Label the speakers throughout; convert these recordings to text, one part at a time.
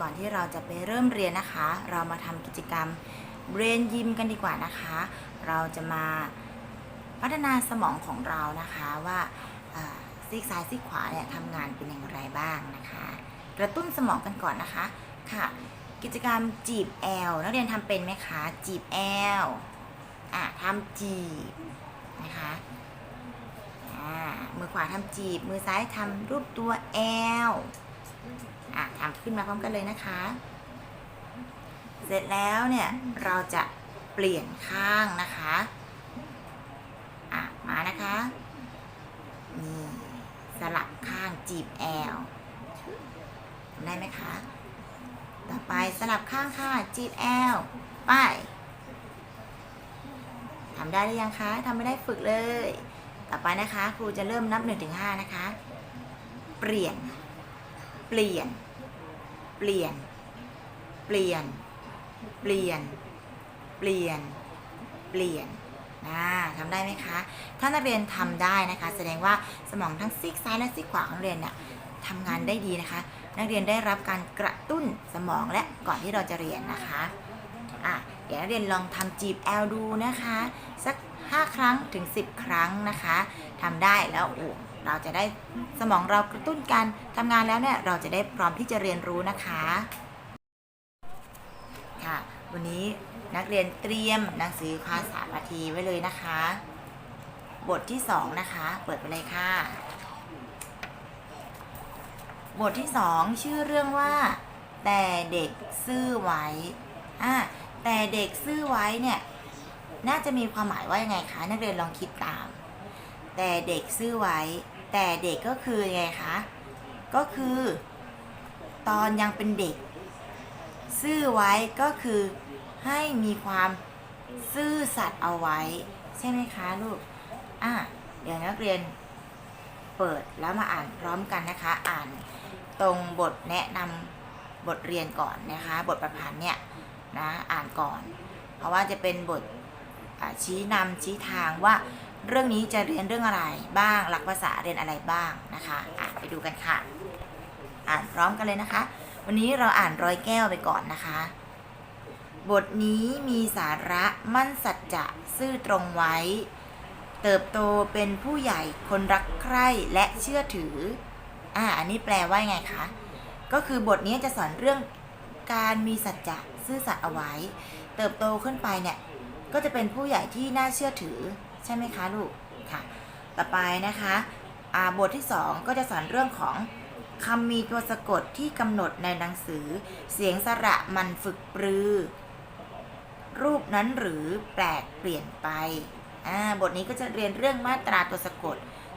Speaker 1: ก่อนที่เราจะไปเริ่มเรียนนะคะ เรามาทำกิจกรรมเบรนยิมกันดีกว่านะคะ เราจะมาพัฒนาสมองของเรานะคะว่าซีกซ้ายซีกขวาเนี่ยทำงานเป็นอย่างไรบ้างนะคะ กระตุ้นสมองกันก่อนนะคะค่ะ กิจกรรมจีบแอลนักเรียนทำเป็นไหมคะ จีบแอลอะทำจีบนะคะอ่ามือขวาทำจีบ มือซ้ายทำรูปตัวแอล อะทำขึ้นมาพร้อมกันเลยนะคะ เสร็จแล้วเนี่ยเราจะเปลี่ยนข้างนะคะอะมานะคะนี่สลับข้างจีบแอลทำได้ไหมคะ ต่อไปสลับข้างค่ะจีบแอลไปทำได้หรือยังคะทำไม่ได้ฝึกเลย ต่อไปนะคะ ครูจะเริ่มนับ1นถึงหนะคะ เปลี่ยน เปลี่ยน เปลี่ยน เปลี่ยน เปลี่ยน เปลี่ยน เปลี่ยนนะทำได้ไหมคะ ถ้านักเรียนทำได้นะคะ แสดงว่าสมองทั้งซีกซ้ายและซีกขวาของนักเรียนเนี่ยทำงานได้ดีนะคะ นักเรียนได้รับการกระตุ้นสมองและก่อนที่เราจะเรียนนะคะอะเดี๋ยวนักเรียนลองทำจีบแอลดูนะคะ สัก 5 ครั้งถึง 10 ครั้งนะคะทำได้แล้วโอ้ เราจะได้สมองเรากระตุ้นการทำงานแล้วเนี่ยเราจะได้พร้อมที่จะเรียนรู้นะคะค่ะวันนี้นักเรียนเตรียมหนังสือภาษาพาทีไว้เลยนะคะ บทที่ 2 นะคะ เปิดไปเลยค่ะ บทที่ 2 ชื่อเรื่องว่า แต่เด็กซื่อไว้อะแต่เด็กซื่อไว้เนี่ยน่าจะมีความหมายว่ายังไงคะ นักเรียนลองคิดตาม แต่เด็กซื่อไว้ แต่เด็กก็คือยังไงคะ ก็คือ ตอนยังเป็นเด็ก ซื่อไว้ก็คือให้มีความซื่อสัตย์เอาไว้ ใช่ไหมคะลูก อะ เดี๋ยวนักเรียนเปิดแล้วมาอ่านพร้อมกันนะคะ อ่านตรงบทแนะนำบทเรียนก่อนนะคะ บทประพันธ์เนี่ยนะอ่านก่อน เพราะว่าจะเป็นบทชี้นำชี้ทางว่า เรื่องนี้จะเรียนเรื่องอะไรบ้าง หลักภาษาเรียนอะไรบ้างนะคะอะไปดูกันค่ะ อ่านพร้อมกันเลยนะคะ วันนี้เราอ่านร้อยแก้วไปก่อนนะคะ บทนี้มีสาระมั่นสัจจะซื่อตรงไว้ เติบโตเป็นผู้ใหญ่คนรักใคร่และเชื่อถือ อ่าอันนี้แปลว่าไงคะ ก็คือบทนี้จะสอนเรื่องการมีสัจจะซื่อสัตย์เอาไว้ เติบโตขึ้นไปเนี่ยก็จะเป็นผู้ใหญ่ที่น่าเชื่อถือ ใช่ไหมคะลูกค่ะ ต่อไปนะคะบทที่ 2 ก็จะสอนเรื่องของคำมีตัวสะกดที่กำหนดในหนังสือ เสียงสระมันฝึกปรือ รูปนั้นหรือแปลกเปลี่ยนไป บทนี้ก็จะเรียนเรื่องมาตราตัวสะกด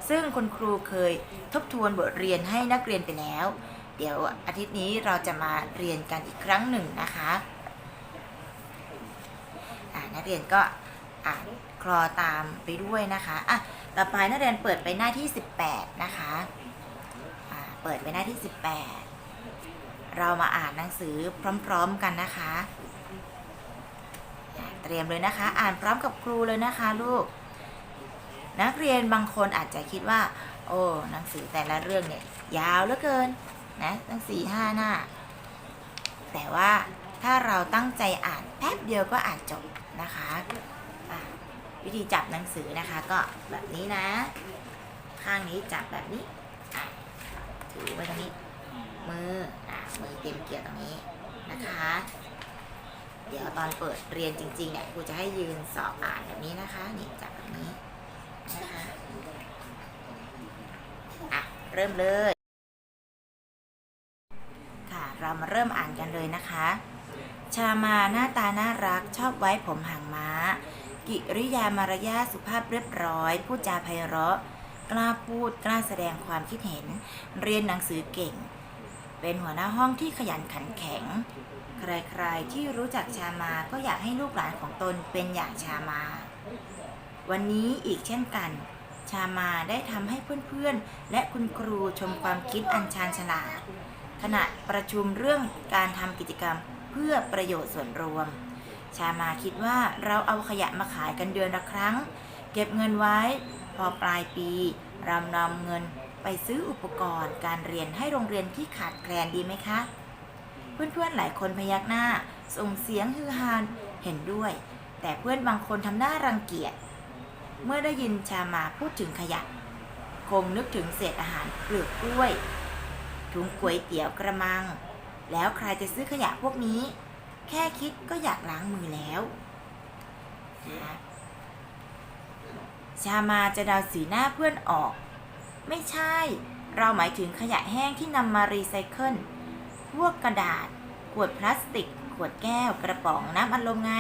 Speaker 1: ซึ่งคุณครูเคยทบทวนบทเรียนให้นักเรียนไปแล้ว เดี๋ยวอาทิตย์นี้เราจะมาเรียนกันอีกครั้งหนึ่งนะคะนักเรียนก็อ่าน คลอตามไปด้วยนะคะอะต่อไปนักเรียนเปิดไปหน้าที่ 18 นะคะอ่าเปิดไปหน้าที่ 18 เรามาอ่านหนังสือพร้อมๆกันนะคะเตรียมเลยนะคะ อ่านพร้อมกับครูเลยนะคะลูก นักเรียนบางคนอาจจะคิดว่า โอ้หนังสือแต่ละเรื่องเนี่ยยาวเหลือเกินนะตั้งสี่ห้าหน้า แต่ว่าถ้าเราตั้งใจอ่านแป๊บเดียวก็อ่านจบนะคะ วิธีจับหนังสือนะคะ ก็แบบนี้นะ ข้างนี้จับแบบนี้ถือไว้ตรงนี้ มืออะมือเต็มเกี่ยวตรงนี้นะคะ เดี๋ยวตอนเปิดเรียนจริงๆเนี่ยครูจะให้ยืนสอบอ่านแบบนี้นะคะนี่จับแบบนี้นะคะอะเริ่มเลยค่ะเรามาเริ่มอ่านกันเลยนะคะ ชามาหน้าตาน่ารักชอบไว้ผมหางม้า กิริยามารยาสุภาพเรียบร้อย พูดจาไพเราะ กล้าพูดกล้าแสดงความคิดเห็น เรียนหนังสือเก่ง เป็นหัวหน้าห้องที่ขยันขันแข็ง ใครๆที่รู้จักชามาก็อยากให้ลูกหลานของตนเป็นอย่างชามา วันนี้อีกเช่นกัน ชามาได้ทำให้เพื่อนๆ และคุณครูชมความคิดอันชาญฉลาดขณะประชุมเรื่องการทำกิจกรรมเพื่อประโยชน์ส่วนรวม ชามาคิดว่าเราเอาขยะมาขายกันเดือนละครั้ง เก็บเงินไว้ พอปลายปีเรานำเงินไปซื้ออุปกรณ์การเรียนให้โรงเรียนที่ขาดแคลนดีไหมคะเเพื่อนๆหลายคนพยักหน้า ส่งเสียงฮือฮาเห็นด้วย แต่เพื่อนบางคนทำหน้ารังเกียจเมื่อได้ยินชามาพูดถึงขยะ คงนึกถึงเศษอาหารเปลือกกล้วยถุงก๋วยเตี๋ยวกระมัง แล้วใครจะซื้อขยะพวกนี้ แค่คิดก็อยากล้างมือแล้วนะชามาจะดาสีหน้าเพื่อนออก ไม่ใช่ เราหมายถึงขยะแห้งที่นำมารีไซเคิล พวกกระดาษ ขวดพลาสติก ขวดแก้ว กระป๋องน้ำอัดลมไง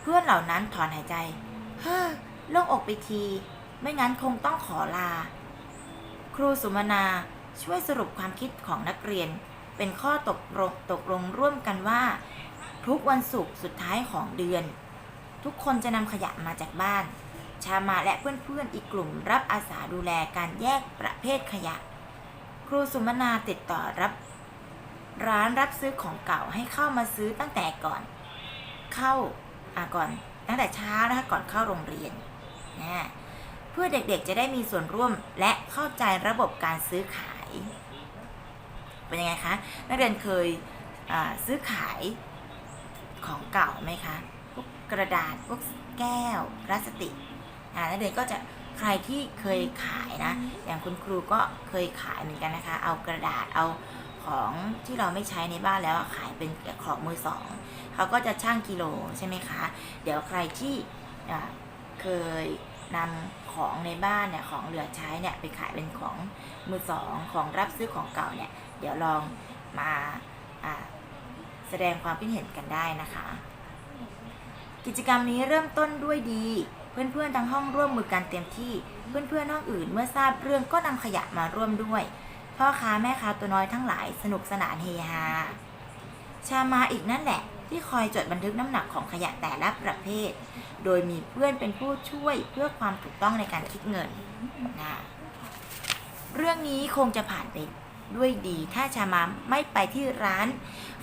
Speaker 1: เพื่อนเหล่านั้นถอนหายใจ เฮ้อโล่งอกไปที ไม่งั้นคงต้องขอลา ครูสุมนาช่วยสรุปความคิดของนักเรียน เป็นข้อตกลงตกลงร่วมกันว่า ทุกวันศุกร์สุดท้ายของเดือน ทุกคนจะนำขยะมาจากบ้าน ชามาและเพื่อนๆอีกกลุ่มรับอาสาดูแลการแยกประเภทขยะ ครูสุมนาติดต่อรับ ร้านรับซื้อของเก่าให้เข้ามาซื้อตั้งแต่ก่อน เข้าอ่าก่อนตั้งแต่เช้านะคะก่อนเข้าโรงเรียนนะเพื่อเด็กๆจะได้มีส่วนร่วมและเข้าใจระบบการซื้อขาย เป็นยังไงคะนักเรียนเคยซื้อขายของเก่าไหมคะพวกกระดาษพวกแก้วพลาสติกอ่านักเรียนก็จะใครที่เคยขายนะ อย่างคุณครูก็เคยขายเหมือนกันนะคะ เอากระดาษเอาของที่เราไม่ใช้ในบ้านแล้วขายเป็นของมือสองเขาก็จะช่างกิโลใช่ไหมคะ เดี๋ยวใครที่เคยนำของในบ้านเนี่ยของเหลือใช้เนี่ยไปขายเป็นของมือสองของรับซื้อของเก่าเนี่ย เดี๋ยวลองมาแสดงความคิดเห็นกันได้นะคะ กิจกรรมนี้เริ่มต้นด้วยดี เพื่อนๆทั้งห้องร่วมมือกันเต็มที่ เพื่อนๆห้องอื่นเมื่อทราบเรื่องก็นำขยะมาร่วมด้วย พ่อค้าแม่ค้าตัวน้อยทั้งหลายสนุกสนานเฮฮาชามาอีกนั่นแหละที่คอยจดบันทึกน้ำหนักของขยะแต่ละประเภท โดยมีเพื่อนเป็นผู้ช่วยเพื่อความถูกต้องในการคิดเงินนะเรื่องนี้คงจะผ่านไป ด้วยดี ถ้าชามาไม่ไปที่ร้าน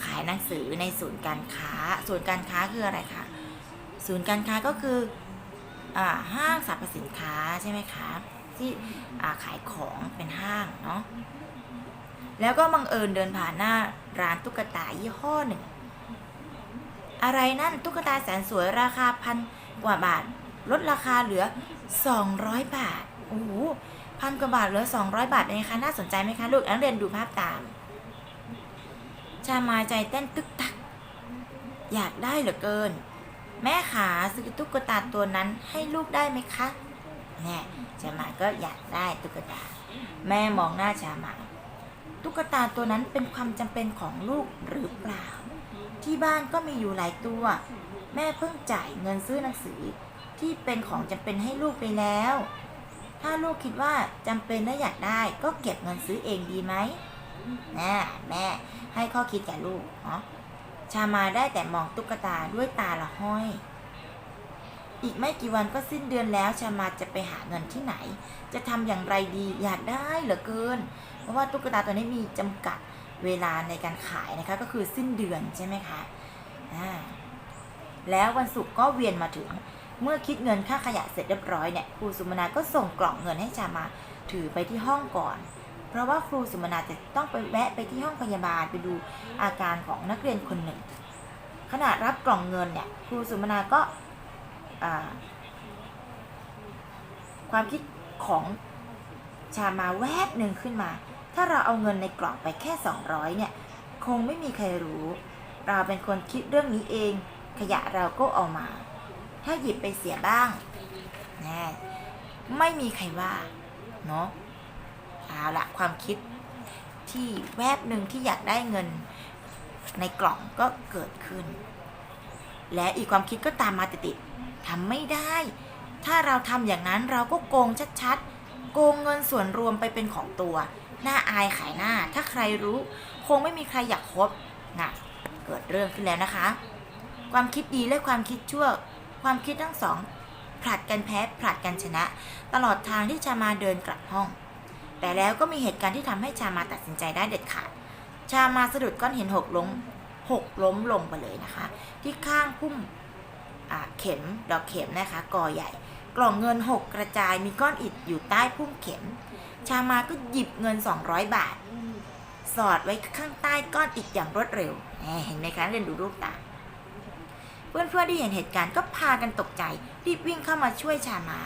Speaker 1: ขายหนังสือในศูนย์การค้า ศูนย์การค้าคืออะไรคะ ศูนย์การค้าก็คืออห้างสรรพสินค้าใช่ไหมคะ ที่ขายของเป็นห้างเนาะ แล้วก็บังเอิญเดินผ่านหน้าร้านตุ๊กตายี่ห้อหนึ่ง อะไรนั่นตุ๊กตาแสนสวยราคาพันกว่าบาท ลดราคาเหลือ 200 บาท พันกว่าบาทเหลือ 200 บาทเป็นไงคะน่าสนใจไหมคะลูกนักเรียนดูภาพตาม ชามาใจเต้นตึกตัก อยากได้เหลือเกิน แม่ขาซื้อตุ๊กตาตัวนั้นให้ลูกได้ไหมคะแน่ชามาก็อยากได้ตุ๊กตา แม่มองหน้าชามาตุ๊กตาตัวนั้นเป็นความจำเป็นของลูกหรือเปล่า ที่บ้านก็มีอยู่หลายตัว แม่เพิ่งจ่ายเงินซื้อหนังสือที่เป็นของจำเป็นให้ลูกไปแล้ว ถ้าลูกคิดว่าจำเป็นและอยากได้ก็เก็บเงินซื้อเองดีไหมแม่แม่ให้ข้อคิดแก่ลูกเนาะชามาได้แต่มองตุ๊กตาด้วยตาละห้อย อีกไม่กี่วันก็สิ้นเดือนแล้ว ชามาจะไปหาเงินที่ไหน จะทำอย่างไรดีอยากได้เหลือเกิน เพราะว่าตุ๊กตาตัวนี้มีจำกัดเวลาในการขายนะคะ ก็คือสิ้นเดือนใช่ไหมคะอ่าแล้ววันศุกร์ก็เวียนมาถึง เมื่อคิดเงินค่าขยะเสร็จเรียบร้อยเนี่ยครูสุมนาก็ส่งกล่องเงินให้ชามาถือไปที่ห้องก่อน เพราะว่าครูสุมนาจะต้องไปแวะไปที่ห้องพยาบาลไปดูอาการของนักเรียนคนหนึ่ง ขณะรับกล่องเงินเนี่ยครูสุมนาก็าความคิดของชามาแวบหนึ่งขึ้นมา ถ้าเราเอาเงินในกล่องไปแค่ 200 เนี่ย คงไม่มีใครรู้ เราเป็นคนคิดเรื่องนี้เอง ขยะเราก็เอามา ถ้าหยิบไปเสียบ้างนะไม่มีใครว่าเนาะเอาละความคิดที่แวบหนึ่งที่อยากได้เงินในกล่องก็เกิดขึ้น และอีกความคิดก็ตามมาติดๆทำไม่ได้ ถ้าเราทำอย่างนั้นเราก็โกงชัดๆ โกงเงินส่วนรวมไปเป็นของตัวหน้าอายขายหน้า ถ้าใครรู้คงไม่มีใครอยากคบนะเกิดเรื่องขึ้นแล้วนะคะ ความคิดดีและความคิดชั่ว ความคิดทั้งสองผลัดกันแพ้ผลัดกันชนะ ตลอดทางที่ชามาเดินกลับห้อง แต่แล้วก็มีเหตุการณ์ที่ทำให้ชามาตัดสินใจได้เด็ดขาด ชามาสะดุดก้อนหินหกล้มหกล้มลงไปเลยนะคะ ที่ข้างพุ่มเข็มดอกเข็มนะคะกอใหญ่ กล่องเงินหกกระจายมีก้อนอิฐอยู่ใต้พุ่มเข็ม ชามาก็หยิบเงิน 200 บาท สอดไว้ข้างใต้ก้อนอิฐอย่างรวดเร็วเห็นไหมคะเรียนดูรูปตาม เพื่อนๆที่เห็นเหตุการณ์ก็พากันตกใจ รีบวิ่งเข้ามาช่วยชามา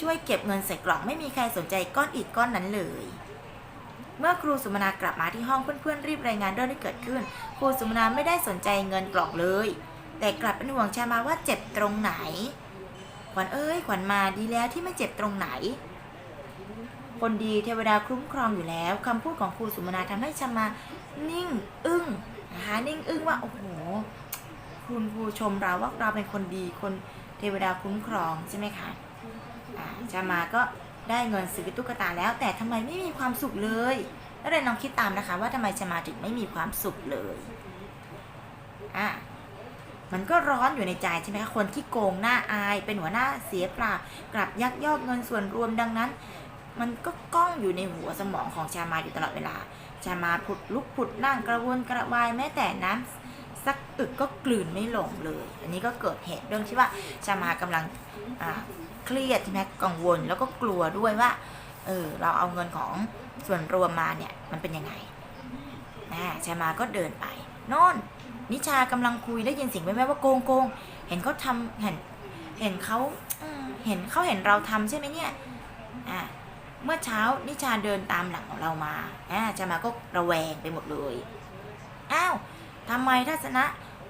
Speaker 1: ช่วยเก็บเงินใส่กล่องไม่มีใครสนใจก้อนอิฐก้อนนั้นเลย เมื่อครูสุมนากลับมาที่ห้องเพื่อนๆรีบรายงานเรื่องที่เกิดขึ้น ครูสุมนาไม่ได้สนใจเงินกล่องเลย แต่กลับเป็นห่วงชามาว่าเจ็บตรงไหน ขวัญเอ้ยขวัญมาดีแล้วที่ไม่เจ็บตรงไหนคนดีเทวดาคุ้มครองอยู่แล้วคำพูดของครูสุมนาทำให้ชามานิ่ง อึ้งนะคะนิ่งอึ้งว่าโอ้โห คุณครูชมเราว่าเราเป็นคนดีคนเทวดาคุ้มครองใช่ไหมคะอ่าชามาก็ได้เงินซื้อตุ๊กตาแล้ว แต่ทำไมไม่มีความสุขเลย แล้วเรนลองคิดตามนะคะ ว่าทำไมชามาถึงไม่มีความสุขเลยอะมันก็ร้อนอยู่ในใจใช่ไหมคะคนที่โกงหน้าอาย เป็นหัวหน้าเสียเปล่ากลับยักยอกเงินส่วนรวมดังนั้น มันก็ก้องอยู่ในหัวสมองของชามาอยู่ตลอดเวลา ชามาผุดลุกผุดนั่งกระวนกระวายแม้แต่น้ำ สักอึกก็กลืนไม่ลงเลย อันนี้ก็เกิดเหตุเรื่องที่ว่าชามากำลังเครียดใช่ไหมกังวลแล้วก็กลัวด้วยว่าเออเราเอาเงินของส่วนรวมมาเนี่ยมันเป็นยังไงนะชามาก็เดินไปโน่นนิชากำลังคุยได้ยินเสียงแว่วๆว่าโกงโกงเห็นเขาทำเห็นเห็นเขาเห็นเขาเห็นเราทำใช่ไหมเนี่ยอ่าเมื่อเช้านิชาเดินตามหลังของเรามาอ่าจะมาก็ระแวงไปหมดเลย อ้าว ทำไมทัศนะ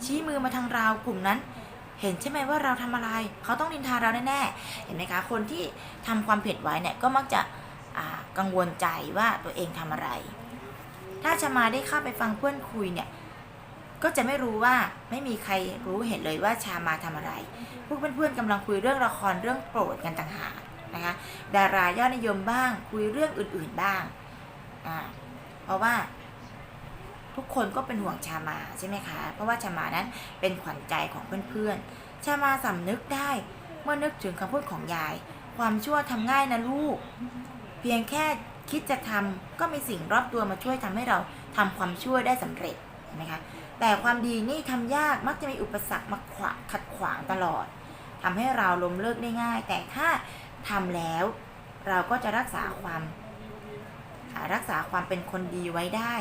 Speaker 1: ชี้มือมาทางเรากลุ่มนั้น เห็นใช่ไหมว่าเราทำอะไร เขาต้องนินทาเราแน่ๆเห็นไหมคะ คนที่ทำความผิดไว้เนี่ยก็มักจะกังวลใจว่าตัวเองทำอะไร ถ้าจะมาได้เข้าไปฟังเพื่อนคุยเนี่ยก็จะไม่รู้ว่าไม่มีใครรู้เห็นเลยว่าชามาทำอะไร พวกเพื่อนๆกำลังคุยเรื่องละครเรื่องโปรดกันต่างหากนะคะ ดารายอดนิยมบ้าง คุยเรื่องอื่นๆบ้าง เพราะว่า ทุกคนก็เป็นห่วงชามาใช่ไหมคะ เพราะว่าชามานั้นเป็นขวัญใจของเพื่อนๆ ชามาสำนึกได้เมื่อนึกถึงคำพูดของยาย ความชั่วทำง่ายนะลูก เพียงแค่คิดจะทำก็มีสิ่งรอบตัวมาช่วยทำให้เราทำความชั่วได้สำเร็จเห็นไหมคะแต่ความดีนี่ทำยากมักจะมีอุปสรรคมาขวางขัดขวางตลอดทำให้เราล้มเลิกได้ง่าย แต่ถ้าทำแล้วเราก็จะรักษาความรักษาความเป็นคนดีไว้ได้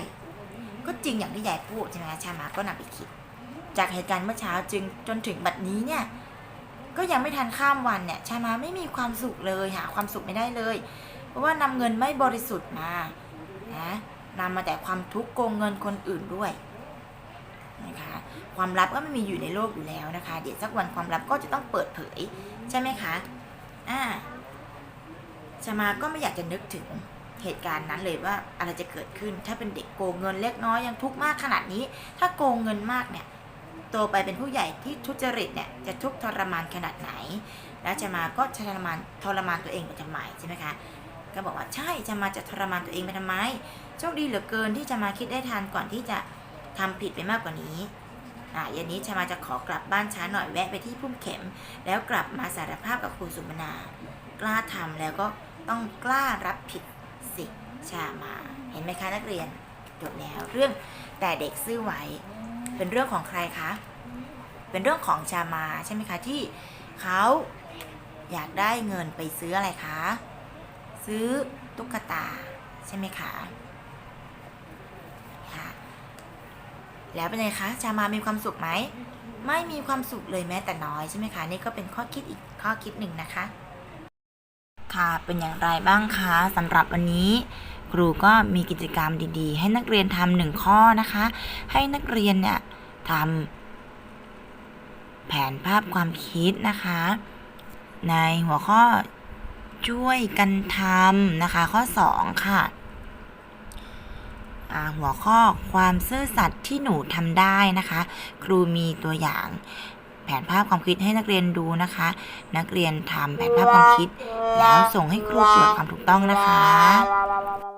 Speaker 1: ก็จริงอย่างที่ยายพูดใช่ไหมชามาก็นำไปคิด จากเหตุการณ์เมื่อเช้าจึงจนถึงบัดนี้เนี่ย ก็ยังไม่ทันข้ามวันเนี่ย ชามาไม่มีความสุขเลยหาความสุขไม่ได้เลย เพราะว่านำเงินไม่บริสุทธิ์มานะนำมาแต่ความทุกข์โกงเงินคนอื่นด้วยนะคะความลับก็ไม่มีอยู่ในโลกอยู่แล้วนะคะ เดี๋ยวสักวันความลับก็จะต้องเปิดเผยใช่ไหมคะอ่าชามาก็ไม่อยากจะนึกถึง เหตุการณ์นั้นเลยว่าอะไรจะเกิดขึ้น ถ้าเป็นเด็กโกงเงินเล็กน้อยยังทุกข์มากขนาดนี้ ถ้าโกงเงินมากเนี่ยโตไปเป็นผู้ใหญ่ที่ทุจริตเนี่ยจะทุกข์ทรมานขนาดไหน แล้วชามาก็ทรมานทรมานตัวเองไปทำไมใช่ไหมคะก็บอกว่าใช่ชามาจะทรมานตัวเองไปทำไมโชคดีเหลือเกินที่ชามาคิดได้ทันก่อนที่จะทำผิดไปมากกว่านี้อ่ายันนี้ชามาจะขอกลับบ้านช้าหน่อยแวะไปที่พุ่มเข็ม แล้วกลับมาสารภาพกับครูสุมนากล้าทำแล้วก็ต้องกล้ารับผิด ชามา เห็นไหมคะนักเรียนจบแล้วเรื่องแต่เด็กซื่อไว้เป็นเรื่องของใครคะ เป็นเรื่องของชามาใช่ไหมคะที่เขาอยากได้เงินไปซื้ออะไรคะ ซื้อตุ๊กตาใช่ไหมคะค่ะแล้วเป็นไงคะชามามีความสุขไหมไม่มีความสุขเลยแม้แต่น้อยใช่ไหมคะนี่ก็เป็นข้อคิดอีกข้อคิดหนึ่งนะคะ ค่ะเป็นอย่างไรบ้างคะสำหรับวันนี้ ครูก็มีกิจกรรมดีๆ ให้นักเรียนทำหนึ่งข้อนะคะ ให้นักเรียนเนี่ยทำแผนภาพความคิดนะคะ ในหัวข้อช่วยกันทำนะคะ ข้อ 2 ค่ะหัวข้อความซื่อสัตย์ที่หนูทำได้นะคะ ครูมีตัวอย่างแผนภาพความคิดให้นักเรียนดูนะคะ นักเรียนทำแผนภาพความคิด แล้วส่งให้ครูตรวจความถูกต้องนะคะ